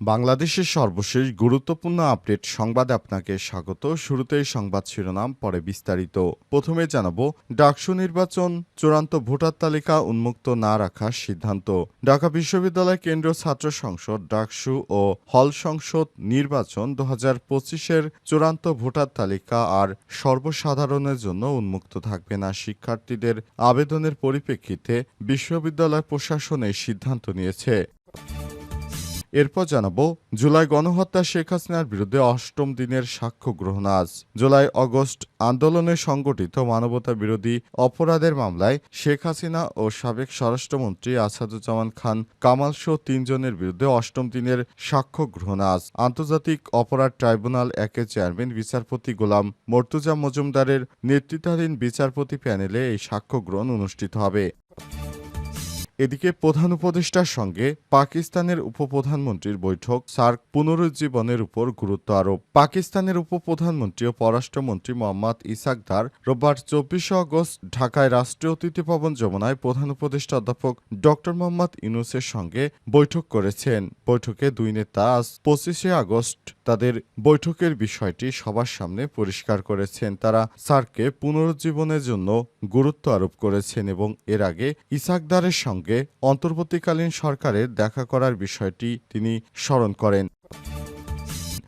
বাংলাদেশের সর্বশেষ গুরুত্বপূর্ণ আপডেট সংবাদে আপনাকে স্বাগত। শুরুতেই সংবাদ শিরোনাম, পরে বিস্তারিত। প্রথমে জানাব, ডাকসু নির্বাচন, চূড়ান্ত ভোটার তালিকা উন্মুক্ত না রাখার সিদ্ধান্ত। ঢাকা বিশ্ববিদ্যালয় কেন্দ্রীয় ছাত্র সংসদ, ডাকসু ও হল সংসদ নির্বাচন দু হাজার পঁচিশের চূড়ান্ত ভোটার তালিকা আর সর্বসাধারণের জন্য উন্মুক্ত থাকবে না। শিক্ষার্থীদের আবেদনের পরিপ্রেক্ষিতে বিশ্ববিদ্যালয় প্রশাসন এই সিদ্ধান্ত নিয়েছে। এরপর জানাব, জুলাই গণহত্যা শেখ হাসিনার বিরুদ্ধে অষ্টম দিনের সাক্ষ্য গ্রহণ আজ। জুলাই অগস্ট আন্দোলনে সংগঠিত মানবতা বিরোধী অপরাধের মামলায় শেখ হাসিনা ও সাবেক স্বরাষ্ট্রমন্ত্রী আসাদুজ্জামান খান কামাল সহ তিনজনের বিরুদ্ধে অষ্টম দিনের সাক্ষ্য গ্রহণ আজ। আন্তর্জাতিক অপরাধ ট্রাইব্যুনাল একের চেয়ারম্যান, বিচারপতি গোলাম মর্তুজা মজুমদারের নেতৃত্বাধীন বিচারপতি প্যানেলে এই সাক্ষ্য গ্রহণ অনুষ্ঠিত হবে। এদিকে প্রধান উপদেষ্টার সঙ্গে পাকিস্তানের উপপ্রধানমন্ত্রীর বৈঠক সার্ক পুনরুজ্জীবনের উপর গুরুত্ব আরোপ। পাকিস্তানের উপপ্রধানমন্ত্রী ও পররাষ্ট্রমন্ত্রী মোহাম্মদ ইসাকদার রোববার চব্বিশে আগস্ট ঢাকায় রাষ্ট্রীয় অতিথি ভবন যমুনায় প্রধান উপদেষ্টা অধ্যাপক ড মোহাম্মদ ইউনুসের সঙ্গে বৈঠক করেছেন। বৈঠকে দুই নেতা আজ পঁচিশে আগস্ট তাদের বৈঠকের বিষয়টি সবার সামনে পরিষ্কার করেছেন। তারা সার্ককে পুনরুজ্জীবনের জন্য গুরুত্ব আরোপ করেছেন এবং এর আগে ইসাকদারের সঙ্গে অন্তর্বর্তীকালীন সরকারের দেখা করার বিষয়টি তিনি স্মরণ করেন।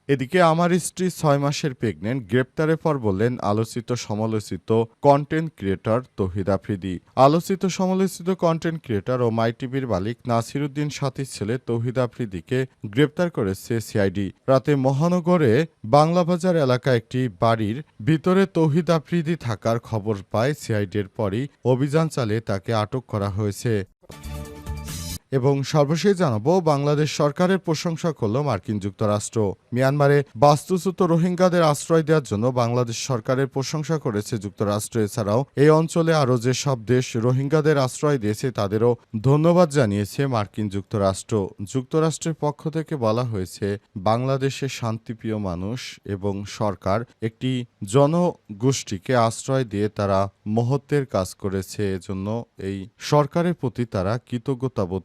এদিকে আমার স্ত্রী ছয় মাসের প্রেগনেন্ট গ্রেপ্তারের পর বললেন, আলোচিত সমালোচিত কন্টেন্ট ক্রিয়েটর তহিদ আফ্রিদি। আলোচিত সমালোচিত কন্টেন্ট ক্রিয়েটর ও মাই টিভির মালিক নাসিরুদ্দিন সাথীর ছেলে তহিদ আফ্রিদিকে গ্রেপ্তার করেছে সিআইডি রাতে মহানগরে বাংলাবাজার এলাকা একটি বাড়ির ভিতরে তৌহিদ আফ্রিদি থাকার খবর পায় সিআইডির পরই। অভিযান চালিয়ে তাকে আটক করা হয়েছে। এবং সর্বশেষ জানাব, বাংলাদেশ সরকারের প্রশংসা করল মার্কিন যুক্তরাষ্ট্র। মিয়ানমারে বাস্তুচ্যুত রোহিঙ্গাদের আশ্রয় দেওয়ার জন্য বাংলাদেশ সরকারের প্রশংসা করেছে যুক্তরাষ্ট্র। এছাড়াও এই অঞ্চলে আরও যে সব দেশ রোহিঙ্গাদের আশ্রয় দিয়েছে, তাদেরও ধন্যবাদ জানিয়েছে মার্কিন যুক্তরাষ্ট্র। যুক্তরাষ্ট্রের পক্ষ থেকে বলা হয়েছে বাংলাদেশের শান্তিপ্রিয় মানুষ এবং সরকার একটি জনগোষ্ঠীকে আশ্রয় দিয়ে তারা মহত্বের কাজ করেছে। এজন্য এই সরকারের প্রতি তারা কৃতজ্ঞতা বোধ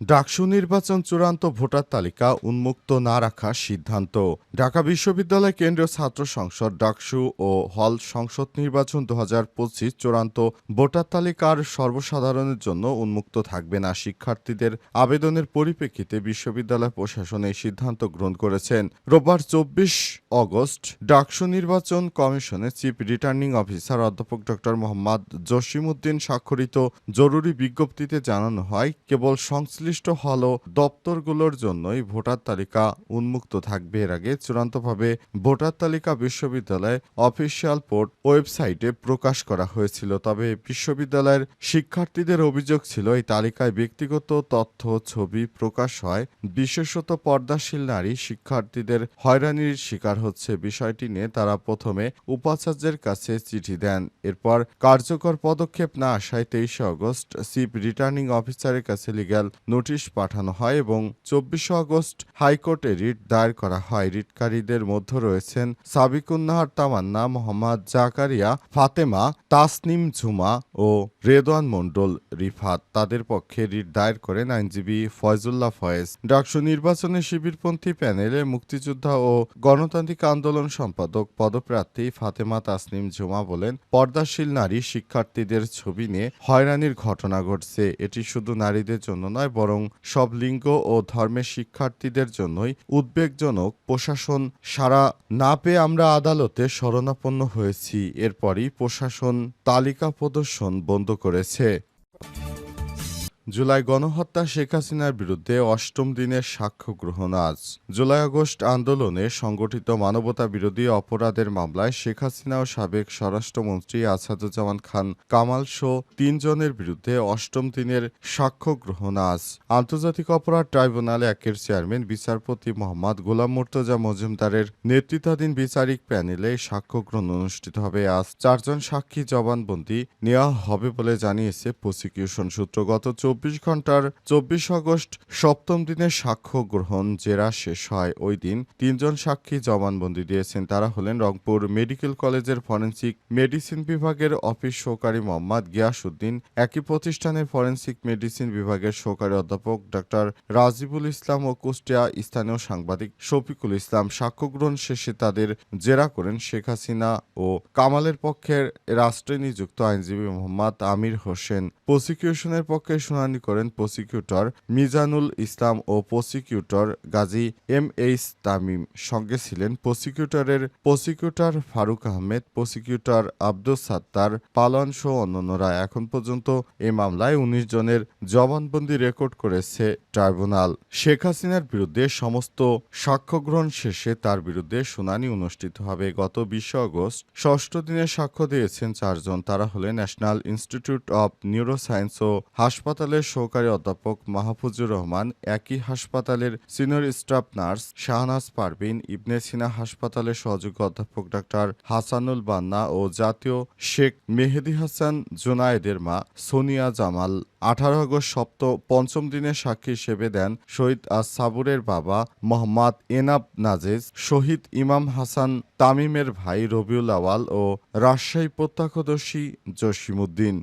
ডাকসু নির্বাচন চূড়ান্ত ভোটার তালিকা উন্মুক্ত না রাখার সিদ্ধান্ত। ঢাকা বিশ্ববিদ্যালয় কেন্দ্রীয় ছাত্র সংসদ ডাকসু ও হল সংসদ নির্বাচন দু হাজার পঁচিশ চূড়ান্ত ভোটার তালিকার সর্বসাধারণের জন্য উন্মুক্ত থাকবে না। শিক্ষার্থীদের আবেদনের পরিপ্রেক্ষিতে বিশ্ববিদ্যালয় প্রশাসন এই সিদ্ধান্ত গ্রহণ করেছেন। রোববার চব্বিশ অগস্ট ডাকসু নির্বাচন কমিশনের চিফ রিটার্নিং অফিসার অধ্যাপক ড মোহাম্মদ জসিমউদ্দিন স্বাক্ষরিত জরুরি বিজ্ঞপ্তিতে জানানো হয়, কেবল সংশ্লিষ্ট সংশ্লিষ্ট হল দপ্তরগুলোর জন্যই ভোটার তালিকা উন্মুক্ত থাকবে। এর আগে চূড়ান্তভাবে ভোটার তালিকা বিশ্ববিদ্যালয় অফিসিয়াল পোর্ট ওয়েবসাইটে প্রকাশ করা হয়েছিল, তবে বিশ্ববিদ্যালয়ের শিক্ষার্থীদের অভিযোগ ছিল, এই তালিকায় ব্যক্তিগত তথ্য ছবি প্রকাশ হয়। বিশেষত পর্দাশীল নারী শিক্ষার্থীদের হয়রানির শিকার হচ্ছে। বিষয়টি নিয়ে তারা প্রথমে উপাচার্যের কাছে চিঠি দেন। এরপর কার্যকর পদক্ষেপ না আসায় তেইশে আগস্ট চিফ রিটার্নিং অফিসারের কাছে লিগ্যাল নোটিশ পাঠানো হয় এবং চব্বিশে আগস্ট হাইকোর্টে রিট দায়ের করা হয়। রিটকারীদের মধ্যে রয়েছেন সাবিকুন্নাহার তামান্না, মোহাম্মদ জাকারিয়া, ফাতেমা, তাসনিম ঝুমা ও রেদওয়ান মণ্ডল, রিফাত। তাদের পক্ষে রিট দায়ের করেন আইনজীবী ফয়জুল্লাহ ফয়েজ। ডাকসু নির্বাচনে শিবিরপন্থী প্যানেলে মুক্তিযোদ্ধা ও গণতান্ত্রিক আন্দোলন সম্পাদক পদপ্রার্থী ফাতেমা তাসনিম ঝুমা বলেন, পর্দাশীল নারী শিক্ষার্থীদের ছবি নিয়ে হয়রানির ঘটনা ঘটছে। এটি শুধু নারীদের জন্য নয়, বরং সব লিঙ্গ ও ধর্মের শিক্ষার্থীদের জন্যই উদ্বেগজনক প্রশাসন সারা না পেয়ে আমরা আদালতে শরণাপন্ন হয়েছি। এরপরই প্রশাসন তালিকা প্রদর্শন বন্ধ করেছে। জুলাই গণহত্যা শেখ হাসিনার বিরুদ্ধে অষ্টম দিনের সাক্ষ্য গ্রহণ আজ। জুলাই আগস্ট আন্দোলনে সংগঠিত মানবতা বিরোধী অপরাধের মামলায় শেখ হাসিনা ও সাবেক স্বরাষ্ট্রমন্ত্রী আসাদুজ্জামান খান কামাল সহ তিনজনের বিরুদ্ধে অষ্টম দিনের সাক্ষ্য গ্রহণ আজ। আন্তর্জাতিক অপরাধ ট্রাইব্যুনাল একের চেয়ারম্যান, বিচারপতি মোহাম্মদ গোলাম মোর্তজা মজুমদারের নেতৃত্বাধীন বিচারিক প্যানেলে সাক্ষ্য গ্রহণ অনুষ্ঠিত হবে আজ। চারজন সাক্ষী জবানবন্দি নেওয়া হবে বলে জানিয়েছে প্রসিকিউশন সূত্র। গত চব্বিশ ঘণ্টার চব্বিশ আগস্ট সপ্তম দিনের সাক্ষ্য গ্রহণ জেরা শেষ হয়। ওই দিন তিনজন সাক্ষী জবানবন্দি দিয়েছেন। তারা হলেন রংপুর মেডিকেল কলেজের ফরেন্সিক মেডিসিন বিভাগের অফিস সহকারী মোহাম্মদ গিয়াসউদ্দিন, একই প্রতিষ্ঠানের ফরেন্সিক মেডিসিন বিভাগের সহকারী অধ্যাপক ডক্টর রাজিবুল ইসলাম ও কুষ্টিয়া স্থানীয় সাংবাদিক শফিকুল ইসলাম সাক্ষ্য গ্রহণ শেষে তাদের জেরা করেন শেখ হাসিনা ও কামালের পক্ষের রাষ্ট্রে নিযুক্ত আইনজীবী মোহাম্মদ আমির হোসেন। প্রসিকিউশনের পক্ষে শুনানি করেন প্রসিকিউটর মিজানুল ইসলাম ও prosecutor Gazi M H Tamim. সঙ্গে ছিলেন প্রসিকিউটরের প্রসিকিউটর ফারুক আহমেদ, প্রসিকিউটর আব্দুল সাত্তার, পালন সহ অন্যান্যরা। এখন পর্যন্ত এই মামলায় উনিশ জনের জবানবন্দি রেকর্ড করেছে ট্রাইব্যুনাল। শেখ হাসিনার বিরুদ্ধে সমস্ত সাক্ষ্য গ্রহণ শেষে তার বিরুদ্ধে শুনানি অনুষ্ঠিত হবে। গত বিশে আগস্ট ষষ্ঠ দিনে সাক্ষ্য দিয়েছেন চারজন। তারা হলেন ন্যাশনাল ইনস্টিটিউট অব নিউরোসায়েন্স ও হাসপাতালের সহকারী অধ্যাপক মাহফুজুর রহমান, একই হাসপাতালের senior staff nurse Shahnaz Parvin, Ibne Sina হাসপাতালের সহযোগী অধ্যাপক ডাক্তার হাসানুল বান্না ও জাতীয় শেখ মেহেদি হাসান জোনায়েদের মা সোনিয়া জামাল আঠারো আগস্ট সপ্ত পঞ্চম দিনের সাক্ষী হিসেবে দেন শহীদ আজ সাবুরের বাবা মোহাম্মদ এনাব নাজেজ শহীদ ইমাম হাসান তামিমের ভাই রবিউল আওয়াল ও রাজশাহী প্রত্যক্ষদর্শী জসিমুদ্দিন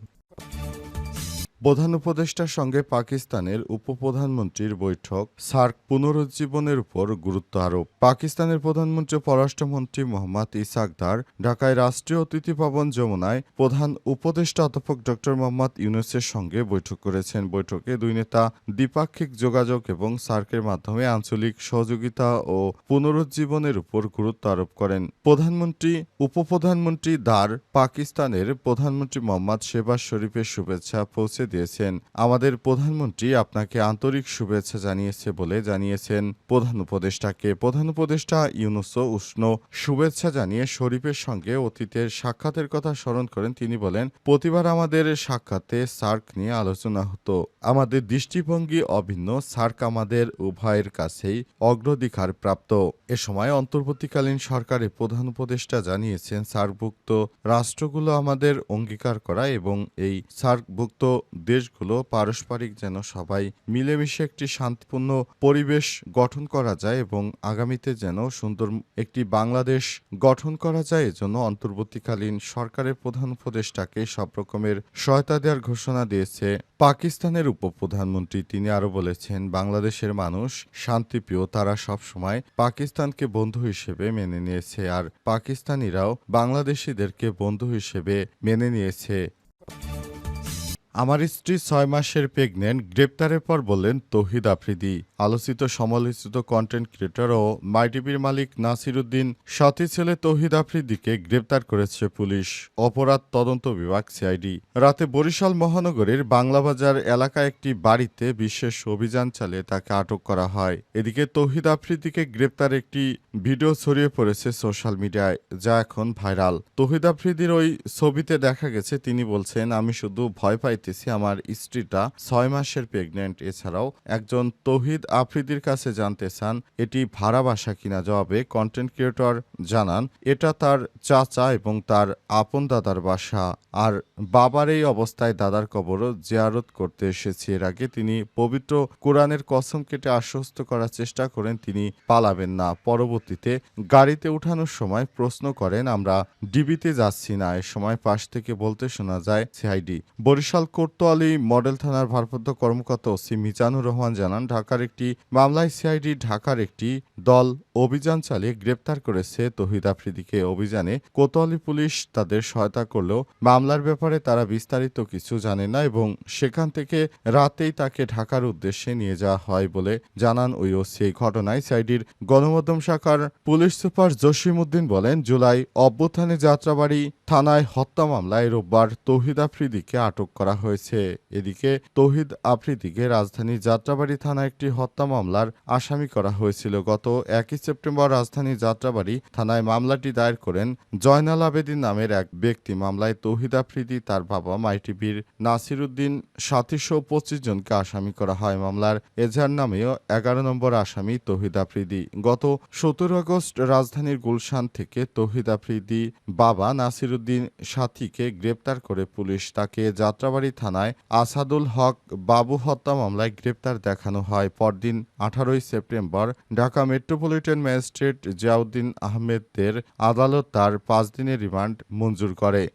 প্রধান উপদেষ্টার সঙ্গে পাকিস্তানের উপপ্রধানমন্ত্রীর বৈঠক, সার্ক পুনরুজ্জীবনের উপর গুরুত্ব আরোপ। পাকিস্তানের প্রধানমন্ত্রী পররাষ্ট্রমন্ত্রী মোহাম্মদ ইসাকদার ঢাকায় রাষ্ট্রীয় অতিথি ভবন যমুনায় প্রধান উপদেষ্টা অধ্যাপক ড. মোহাম্মদ ইউনুসের সঙ্গে বৈঠক করেছেন। বৈঠকে দুই নেতা দ্বিপাক্ষিক যোগাযোগ এবং সার্কের মাধ্যমে আঞ্চলিক সহযোগিতা ও পুনরুজ্জীবনের উপর গুরুত্ব আরোপ করেন। প্রধানমন্ত্রী, উপপ্রধানমন্ত্রী দার পাকিস্তানের প্রধানমন্ত্রী মোহাম্মদ শেবাজ শরীফের শুভেচ্ছা পৌঁছে দিয়েছেন। আমাদের প্রধানমন্ত্রী আপনাকে আন্তরিক শুভেচ্ছা জানিয়েছে বলে জানিয়েছেন প্রধান উপদেষ্টাকে। প্রধান উপদেষ্টা ইউনুসও উষ্ণ শুভেচ্ছা জানিয়ে শরীফের সঙ্গে অতীতের সাক্ষাতের কথা স্মরণ করেন। তিনি বলেন, প্রতিবার আমাদের সাক্ষাতে সার্ক নিয়ে আলোচনা হতো। আমাদের দৃষ্টিভঙ্গি অভিন্ন, সার্ক আমাদের উভয়ের কাছেই অগ্রাধিকার প্রাপ্ত। এ সময় অন্তর্বর্তীকালীন সরকারের প্রধান উপদেষ্টা জানিয়েছেন, সার্কভুক্ত রাষ্ট্রগুলো আমাদের অঙ্গীকার করা এবং এই সার্কভুক্ত দেশগুলো পারস্পরিক যেন সবাই মিলেমিশে একটি শান্তিপূর্ণ পরিবেশ গঠন করা যায় এবং আগামীতে যেন সুন্দর একটি বাংলাদেশ গঠন করা যায়, এজন্য অন্তর্বর্তীকালীন সরকারের প্রধান উপদেষ্টাকে সব রকমের সহায়তা দেওয়ার ঘোষণা দিয়েছে পাকিস্তানের উপপ্রধানমন্ত্রী। তিনি আরও বলেছেন, বাংলাদেশের মানুষ শান্তিপ্রিয়, তারা সব সময় পাকিস্তানকে বন্ধু হিসেবে মেনে নিয়েছে, আর পাকিস্তানিরাও বাংলাদেশিদেরকে বন্ধু হিসেবে মেনে নিয়েছে। আমার স্ত্রী ছয় মাসের প্রেগনেন্ট গ্রেপ্তারের পর বললেন, তৌহিদ আফ্রিদি। আলোচিত সমালোচিত কন্টেন্ট ক্রিয়েটর ও মাইটিভির মালিক নাসির উদ্দিন সাথী ছেলে তৌহিদ আফ্রিদিকে গ্রেপ্তার করেছে পুলিশ। অপরাধ তদন্ত বিভাগ সিআইডি। রাতে বরিশাল মহানগরীর বাংলাবাজার এলাকায় একটি বাড়িতে বিশেষ অভিযান চালিয়ে তাকে আটক করা হয়। এদিকে তৌহিদ আফ্রিদিকে গ্রেপ্তার একটি ভিডিও ছড়িয়ে পড়েছে সোশ্যাল মিডিয়ায়, যা এখন ভাইরাল। তৌহিদ আফ্রিদির ওই ছবিতে দেখা গেছে, তিনি বলছেন, আমি শুধু ভয় পাইতেছি আমার স্ত্রীটা ছয় মাসের প্রেগনেন্ট এছাড়াও একজন তৌহিদ আফ্রিদির কাছে জানতে চান, এটি ভাড়া বাসা কিনা? জবাবে কন্টেন্ট ক্রিয়েটর জানান, এটা তার চাচা এবং তার আপন দাদার বাসা। আর বাবার এই অবস্থায় দাদার কবরও জিয়ারত করতে এসেছে। এর আগে তিনি পবিত্র কোরআনের কসম কেটে আশ্বস্ত করার চেষ্টা করেন, তিনি পালাবেন না। পরবর্তীতে গাড়িতে উঠানোর সময় প্রশ্ন করেন, আমরা ডিবিতে যাচ্ছি না। এ সময় পাশ থেকে বলতে শোনা যায় সিআইডি বরিশাল কোতোয়ালি মডেল থানার ভারপ্রাপ্ত কর্মকর্তা ওসি মিজানুর রহমান জানান, ঢাকার একটি মামলায় সিআইডি ঢাকার একটি দল অভিযান চালিয়ে গ্রেপ্তার করেছে তহিদ আফ্রিদিকে। অভিযানে কোতোয়ালি পুলিশ তাদের সহায়তা করলেও মামলার ব্যাপারে তারা বিস্তারিত কিছু জানে না এবং সেখান থেকে রাতেই তাকে ঢাকার উদ্দেশ্যে নিয়ে যাওয়া হয় বলে জানান ওই ওসি। এই ঘটনায় সিআইডির গণমাধ্যম শাখার পুলিশ সুপার জসিম উদ্দিন বলেন, জুলাই অভ্যুত্থানে যাত্রাবাড়ি থানায় হত্যা মামলায় রোববার তৌহিদ আফ্রিদিকে আটক করা হয়েছে। এদিকে তৌহিদ আফ্রিদিকে রাজধানী যাত্রাবাড়ি থানায় একটি হত্যা মামলার আসামি করা হয়েছিল। গত একই সেপ্টেম্বর রাজধানী যাত্রাবাড়ি থানায় মামলাটি দায়ের করেন জয়নাল আবেদিন নামের এক ব্যক্তি। মামলায় তৌহিদ আফ্রিদি, তার বাবা মাইটিভির নাসির উদ্দিন সাতশো পঁচিশ জনকে আসামি করা হয়। মামলার এজাহার নামেও এগারো নম্বর আসামি তৌহিদ আফ্রিদি। গত সতেরো আগস্ট রাজধানীর গুলশান থেকে তৌহিদ আফ্রিদি বাবা নাসির উদ্দিন সাথীকে গ্রেপ্তার করে পুলিশ। তাকে যাত্রাবাড়ি থানায় আসাদুল হক বাবু হত্যা মামলায় গ্রেপ্তার দেখানো হয়। পরদিন আঠারোই September Dhaka metropolitan magistrate Ziauddin আহমেদদের আদালত তার পাঁচ দিনের রিমান্ড মঞ্জুর করে।